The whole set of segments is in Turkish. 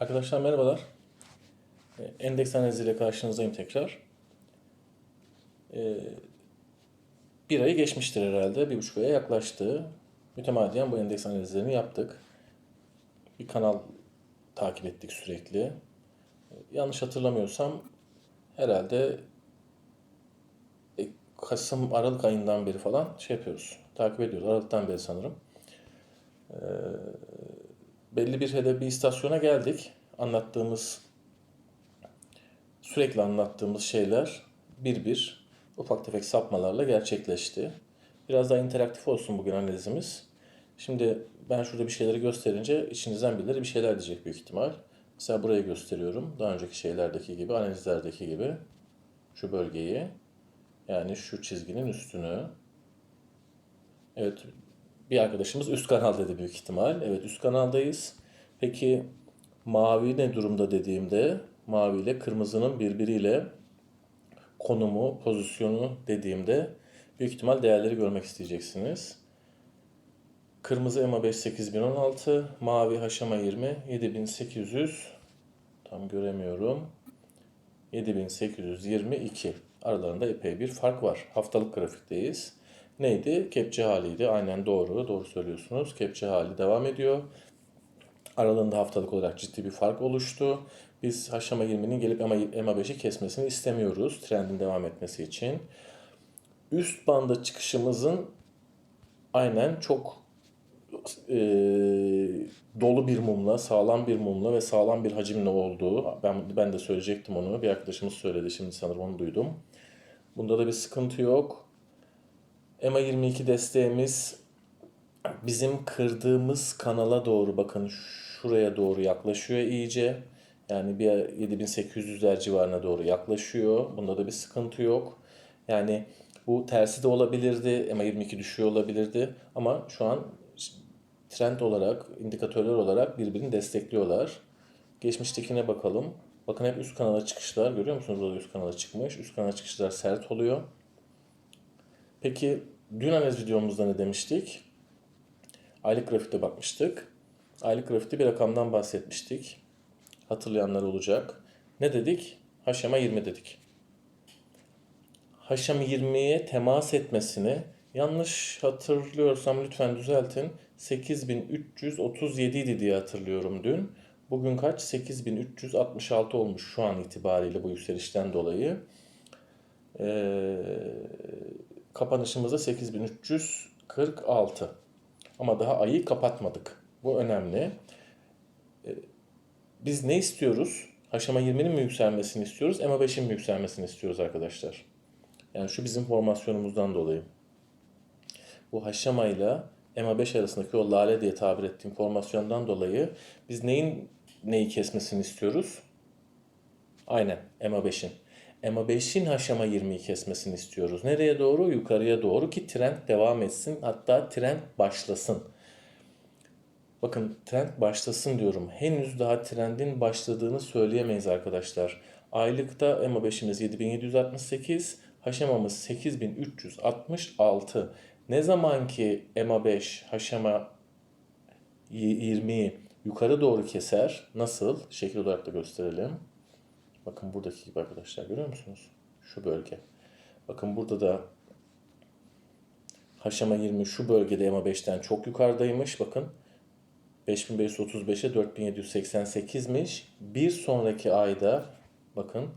Arkadaşlar merhabalar. E, Endeks analiziyle karşınızdayım tekrar. E, Bir ayı geçmiştir herhalde. Bir buçuk aya yaklaştı. Mütemadiyen bu endeks analizlerini yaptık. Bir kanal takip ettik sürekli. E, Yanlış hatırlamıyorsam herhalde e, Kasım, Aralık ayından beri falan şey yapıyoruz. Takip ediyoruz. Aralıktan beri sanırım. Belli bir hedef bir istasyona geldik. Anlattığımız sürekli anlattığımız şeyler bir bir ufak tefek sapmalarla gerçekleşti. Biraz daha interaktif olsun bugün analizimiz. Şimdi ben şurada bir şeyleri gösterince içinizden birileri bir şeyler diyecek büyük ihtimal. Mesela burayı gösteriyorum. Daha önceki şeylerdeki gibi, analizlerdeki gibi şu bölgeyi yani şu çizginin üstünü. Evet, bir arkadaşımız üst kanal dedi büyük ihtimal. Evet üst kanaldayız. Peki mavi ne durumda dediğimde mavi ile kırmızının birbiriyle konumu, pozisyonu dediğimde büyük ihtimal değerleri görmek isteyeceksiniz. Kırmızı EMA 5 8016, mavi HMA 20 7800 tam göremiyorum. 7822 aralarında epey bir fark var. Haftalık grafikteyiz. Neydi? Kepçe haliydi. Aynen doğru. Doğru söylüyorsunuz. Kepçe hali devam ediyor. Aralığında haftalık olarak ciddi bir fark oluştu. Biz HMA 20'nin gelip EMA 5'i kesmesini istemiyoruz trendin devam etmesi için. Üst banda çıkışımızın aynen çok e, dolu bir mumla, sağlam bir mumla ve sağlam bir hacimle olduğu. Ben, ben de söyleyecektim onu. Bir arkadaşımız söyledi. Şimdi sanırım onu duydum. Bunda da bir sıkıntı yok. EMA 22 desteğimiz bizim kırdığımız kanala doğru bakın şuraya doğru yaklaşıyor iyice. Yani bir 7800'ler civarına doğru yaklaşıyor. Bunda da bir sıkıntı yok. Yani bu tersi de olabilirdi. EMA 22 düşüyor olabilirdi. Ama şu an trend olarak, indikatörler olarak birbirini destekliyorlar. Geçmiştekine bakalım. Bakın hep üst kanala çıkışlar. Görüyor musunuz? Burada üst kanala çıkmış. Üst kanala çıkışlar sert oluyor. Peki dün analiz videomuzda ne demiştik? Aylık grafikte bakmıştık. Aylık grafikte bir rakamdan bahsetmiştik. Hatırlayanlar olacak. Ne dedik? HMA 20 dedik. HMA 20'ye temas etmesini yanlış hatırlıyorsam lütfen düzeltin. 8337 idi diye hatırlıyorum dün. Bugün kaç? 8366 olmuş şu an itibariyle bu yükselişten dolayı. Ee, kapanışımızda 8346. Ama daha ayı kapatmadık. Bu önemli. Ee, biz ne istiyoruz? Haşama 20'nin mi yükselmesini istiyoruz? EMA 5'in mi yükselmesini istiyoruz arkadaşlar? Yani şu bizim formasyonumuzdan dolayı. Bu haşama ile EMA 5 arasındaki o lale diye tabir ettiğim formasyondan dolayı biz neyin neyi kesmesini istiyoruz? Aynen EMA 5'in. EMA 5'in haşama 20'yi kesmesini istiyoruz. Nereye doğru? Yukarıya doğru ki trend devam etsin. Hatta trend başlasın. Bakın trend başlasın diyorum. Henüz daha trendin başladığını söyleyemeyiz arkadaşlar. Aylıkta EMA 5'imiz 7768, haşamamız 8366. Ne zaman ki EMA 5 haşama 20'yi yukarı doğru keser, nasıl? Şekil olarak da gösterelim. Bakın buradaki gibi arkadaşlar görüyor musunuz? Şu bölge. Bakın burada da haşama 20 şu bölgede EMA 5'ten çok yukarıdaymış. Bakın 5535'e 4788'miş. Bir sonraki ayda bakın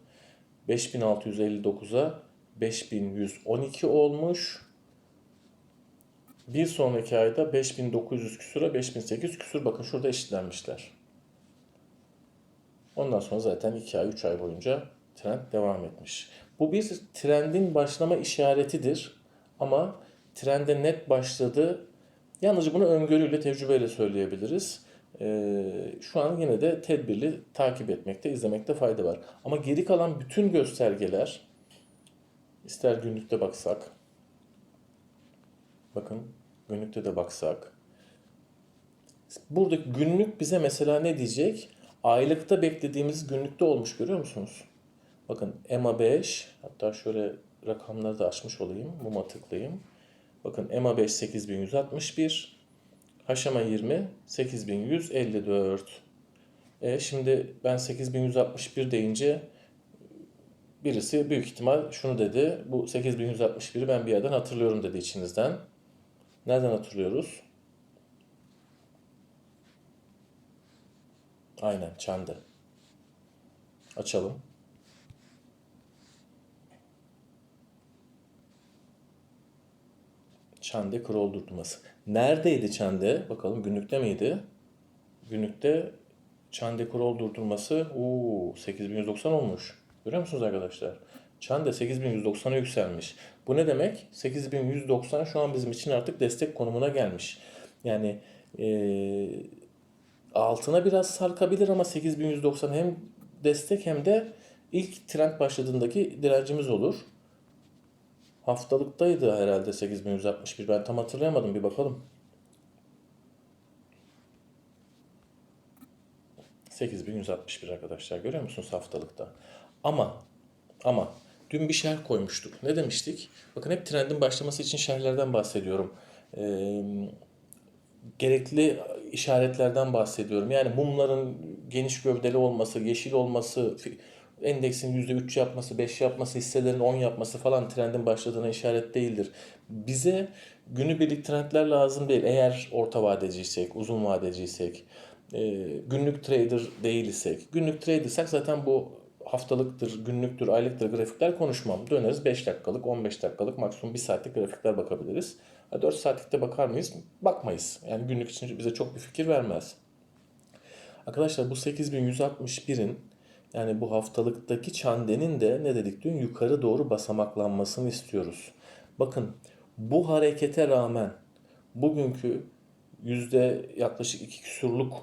5659'a 5112 olmuş. Bir sonraki ayda 5900 küsura 5800 küsur bakın şurada eşitlenmişler. Ondan sonra zaten 2 ay 3 ay boyunca trend devam etmiş. Bu bir trendin başlama işaretidir. Ama trende net başladı. Yalnızca bunu öngörüyle, tecrübeyle söyleyebiliriz. Ee, şu an yine de tedbirli takip etmekte, izlemekte fayda var. Ama geri kalan bütün göstergeler, ister günlükte baksak, bakın günlükte de baksak, buradaki günlük bize mesela ne diyecek? Aylıkta beklediğimiz günlükte olmuş görüyor musunuz? Bakın EMA 5, hatta şöyle rakamları da açmış olayım, muma tıklayayım. Bakın EMA 5 8161, HMA 20 8154. E, şimdi ben 8161 deyince birisi büyük ihtimal şunu dedi. Bu 8161'i ben bir yerden hatırlıyorum dedi içinizden. Nereden hatırlıyoruz? Aynen Çande. Açalım. Çande kır oldurtması. Neredeydi Çande? Bakalım günlükte miydi? Günlükte Çande kır oldurtması Oo, 8190 olmuş. Görüyor musunuz arkadaşlar? Çande 8190'a yükselmiş. Bu ne demek? 8190 şu an bizim için artık destek konumuna gelmiş. Yani eee altına biraz sarkabilir ama 8190 hem destek hem de ilk trend başladığındaki direncimiz olur. Haftalıktaydı herhalde 8161. Ben tam hatırlayamadım. Bir bakalım. 8161 arkadaşlar. Görüyor musunuz haftalıkta? Ama ama dün bir şerh koymuştuk. Ne demiştik? Bakın hep trendin başlaması için şerhlerden bahsediyorum. Ee, gerekli işaretlerden bahsediyorum. Yani mumların geniş gövdeli olması, yeşil olması, endeksin %3 yapması, 5 yapması, hisselerin 10 yapması falan trendin başladığına işaret değildir. Bize günübirlik trendler lazım değil. Eğer orta vadeciysek, uzun vadeciysek, e, günlük trader değilsek. Günlük tradersek zaten bu haftalıktır, günlüktür, aylıktır grafikler konuşmam. Döneriz 5 dakikalık, 15 dakikalık, maksimum 1 saatlik grafikler bakabiliriz. 4 saatlikte bakar mıyız? Bakmayız. Yani günlük için bize çok bir fikir vermez. Arkadaşlar bu 8161'in yani bu haftalıktaki çandenin de ne dedik dün yukarı doğru basamaklanmasını istiyoruz. Bakın bu harekete rağmen bugünkü yüzde yaklaşık iki küsurluk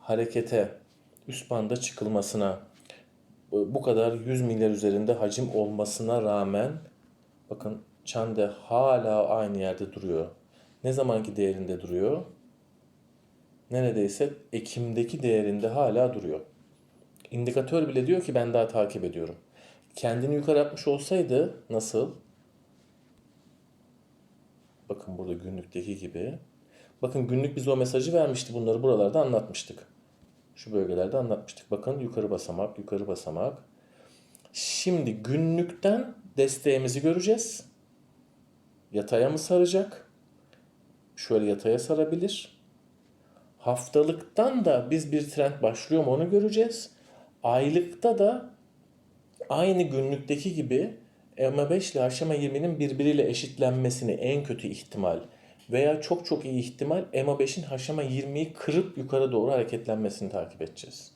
harekete üst banda çıkılmasına bu kadar 100 milyar üzerinde hacim olmasına rağmen bakın Çande hala aynı yerde duruyor. Ne zamanki değerinde duruyor? Neredeyse Ekim'deki değerinde hala duruyor. İndikatör bile diyor ki ben daha takip ediyorum. Kendini yukarı atmış olsaydı nasıl? Bakın burada günlükteki gibi. Bakın günlük bize o mesajı vermişti. Bunları buralarda anlatmıştık. Şu bölgelerde anlatmıştık. Bakın yukarı basamak, yukarı basamak. Şimdi günlükten desteğimizi göreceğiz. Yataya mı saracak? Şöyle yataya sarabilir. Haftalıktan da biz bir trend başlıyor mu onu göreceğiz. Aylıkta da aynı günlükteki gibi EMA5 ile aşama 20'nin birbiriyle eşitlenmesini en kötü ihtimal veya çok çok iyi ihtimal EMA5'in aşama 20'yi kırıp yukarı doğru hareketlenmesini takip edeceğiz.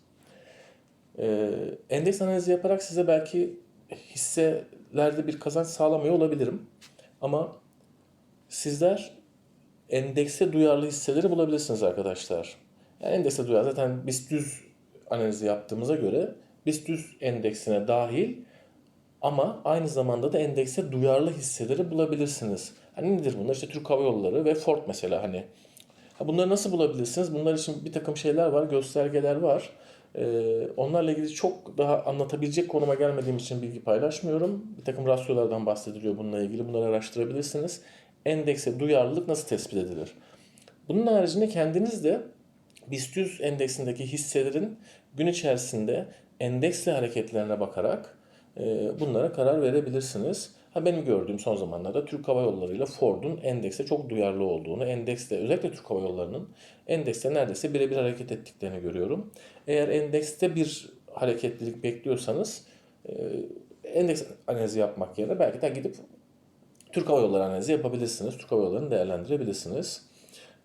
Ee, endeks analizi yaparak size belki hisselerde bir kazanç sağlamıyor olabilirim. Ama sizler endekse duyarlı hisseleri bulabilirsiniz arkadaşlar. Yani endekse duyarlı zaten biz düz analizi yaptığımıza göre biz düz endeksine dahil ama aynı zamanda da endekse duyarlı hisseleri bulabilirsiniz. Hani nedir bunlar? İşte Türk Hava Yolları ve Ford mesela hani. Ha bunları nasıl bulabilirsiniz? Bunlar için bir takım şeyler var, göstergeler var. Ee, onlarla ilgili çok daha anlatabilecek konuma gelmediğim için bilgi paylaşmıyorum. Bir takım rasyolardan bahsediliyor bununla ilgili. Bunları araştırabilirsiniz. Endekse duyarlılık nasıl tespit edilir? Bunun haricinde kendiniz de BIST 100 endeksindeki hisselerin gün içerisinde endeksle hareketlerine bakarak e, bunlara karar verebilirsiniz. Ha benim gördüğüm son zamanlarda Türk Hava Yolları ile Ford'un endekse çok duyarlı olduğunu, endekste özellikle Türk Hava Yolları'nın endekste neredeyse birebir hareket ettiklerini görüyorum. Eğer endekste bir hareketlilik bekliyorsanız e, endeks analizi yapmak yerine belki de gidip Türk Hava Yolları analizi yapabilirsiniz. Türk Hava Yolları'nı değerlendirebilirsiniz.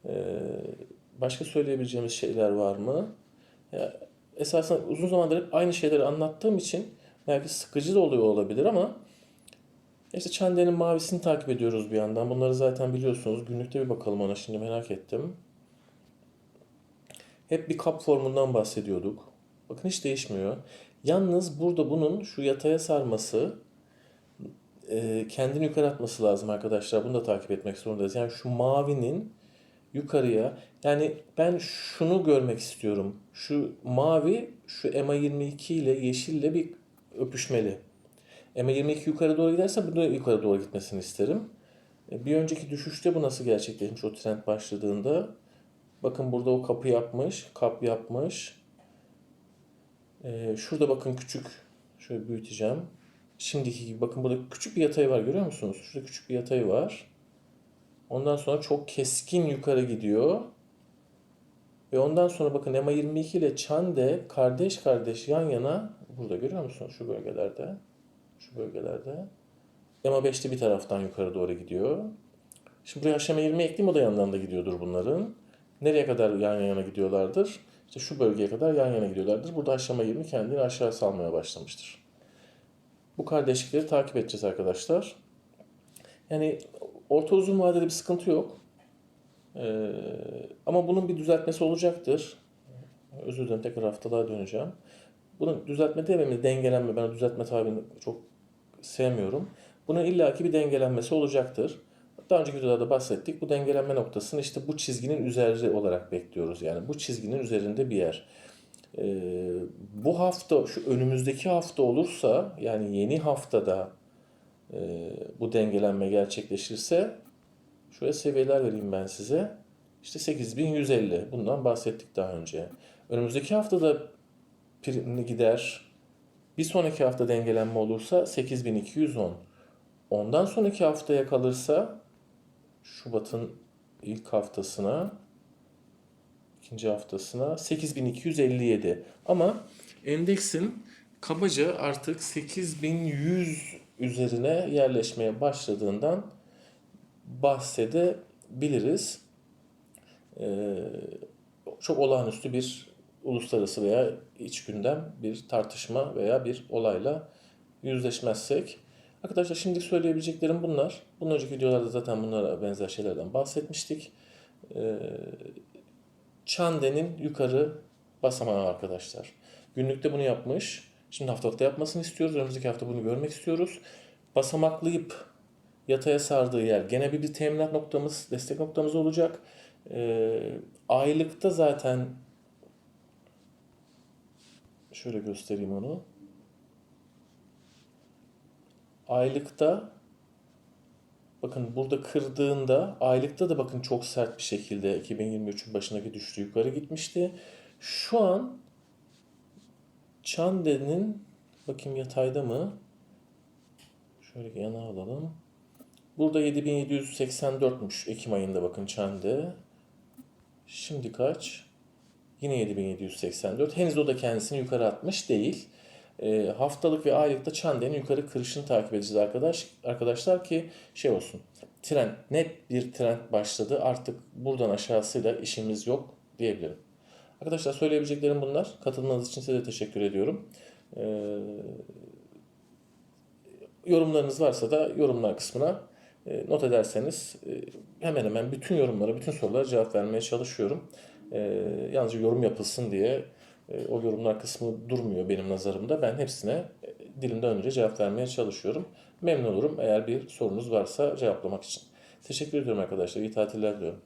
E, başka söyleyebileceğimiz şeyler var mı? Ya, esasında uzun zamandır hep aynı şeyleri anlattığım için belki sıkıcı da oluyor olabilir ama işte Çande'nin mavisini takip ediyoruz bir yandan. Bunları zaten biliyorsunuz. Günlükte bir bakalım ona şimdi merak ettim. Hep bir kap formundan bahsediyorduk. Bakın hiç değişmiyor. Yalnız burada bunun şu yataya sarması e, kendini yukarı atması lazım arkadaşlar. Bunu da takip etmek zorundayız. Yani şu mavinin yukarıya yani ben şunu görmek istiyorum. Şu mavi şu EMA 22 ile yeşille bir öpüşmeli. EMA 22 yukarı doğru giderse bu da yukarı doğru gitmesini isterim. E, bir önceki düşüşte bu nasıl gerçekleşmiş o trend başladığında? Bakın burada o kapı yapmış, kap yapmış. Ee, şurada bakın küçük, şöyle büyüteceğim. Şimdiki gibi bakın burada küçük bir yatay var görüyor musunuz? Şurada küçük bir yatay var. Ondan sonra çok keskin yukarı gidiyor. Ve ondan sonra bakın EMA 22 ile Çande kardeş kardeş yan yana burada görüyor musunuz şu bölgelerde? Şu bölgelerde. EMA 5'te bir taraftan yukarı doğru gidiyor. Şimdi buraya aşama 20 ekleyeyim o da yandan da gidiyordur bunların. Nereye kadar yan yana gidiyorlardır? İşte şu bölgeye kadar yan yana gidiyorlardır. Burada aşama 20 kendini aşağı salmaya başlamıştır. Bu kardeşlikleri takip edeceğiz arkadaşlar. Yani orta uzun vadede bir sıkıntı yok. Ee, ama bunun bir düzeltmesi olacaktır. Özür dilerim tekrar haftalığa döneceğim. Bunun düzeltme dememi dengelenme. Ben düzeltme tabirini çok sevmiyorum. Bunun illaki bir dengelenmesi olacaktır. Daha önceki videolarda bahsettik. Bu dengelenme noktasını işte bu çizginin üzeri olarak bekliyoruz. Yani bu çizginin üzerinde bir yer. Ee, bu hafta, şu önümüzdeki hafta olursa, yani yeni haftada e, bu dengelenme gerçekleşirse, şöyle seviyeler vereyim ben size. İşte 8150. Bundan bahsettik daha önce. Önümüzdeki haftada primli gider. Bir sonraki hafta dengelenme olursa 8210. Ondan sonraki haftaya kalırsa Şubat'ın ilk haftasına ikinci haftasına 8257. Ama endeksin kabaca artık 8100 üzerine yerleşmeye başladığından bahsedebiliriz. Ee, çok olağanüstü bir uluslararası veya iç gündem bir tartışma veya bir olayla yüzleşmezsek. Arkadaşlar şimdi söyleyebileceklerim bunlar. Bundan önceki videolarda zaten bunlara benzer şeylerden bahsetmiştik. Ee, Çande'nin yukarı basamağı arkadaşlar. Günlükte bunu yapmış. Şimdi haftalıkta yapmasını istiyoruz. Önümüzdeki hafta bunu görmek istiyoruz. Basamaklayıp yataya sardığı yer gene bir, bir teminat noktamız, destek noktamız olacak. Ee, aylıkta zaten şöyle göstereyim onu. Aylıkta bakın burada kırdığında aylıkta da bakın çok sert bir şekilde 2023'ün başındaki düştü yukarı gitmişti. Şu an Çande'nin bakayım yatayda mı? Şöyle yana alalım. Burada 7784'müş Ekim ayında bakın Çande. Şimdi kaç? Yine 7784. Henüz o da kendisini yukarı atmış değil. E, haftalık ve aylıkta Çande'nin yukarı kırışını takip edeceğiz arkadaş arkadaşlar ki şey olsun. Trend net bir trend başladı. Artık buradan aşağısıyla işimiz yok diyebilirim. Arkadaşlar söyleyebileceklerim bunlar. Katılmanız için size de teşekkür ediyorum. Ee, yorumlarınız varsa da yorumlar kısmına e, not ederseniz e, hemen hemen bütün yorumlara, bütün sorulara cevap vermeye çalışıyorum. E, yalnızca yorum yapılsın diye o yorumlar kısmı durmuyor benim nazarımda. Ben hepsine e, dilimden önce cevap vermeye çalışıyorum. Memnun olurum eğer bir sorunuz varsa cevaplamak için. Teşekkür ediyorum arkadaşlar. İyi tatiller diliyorum.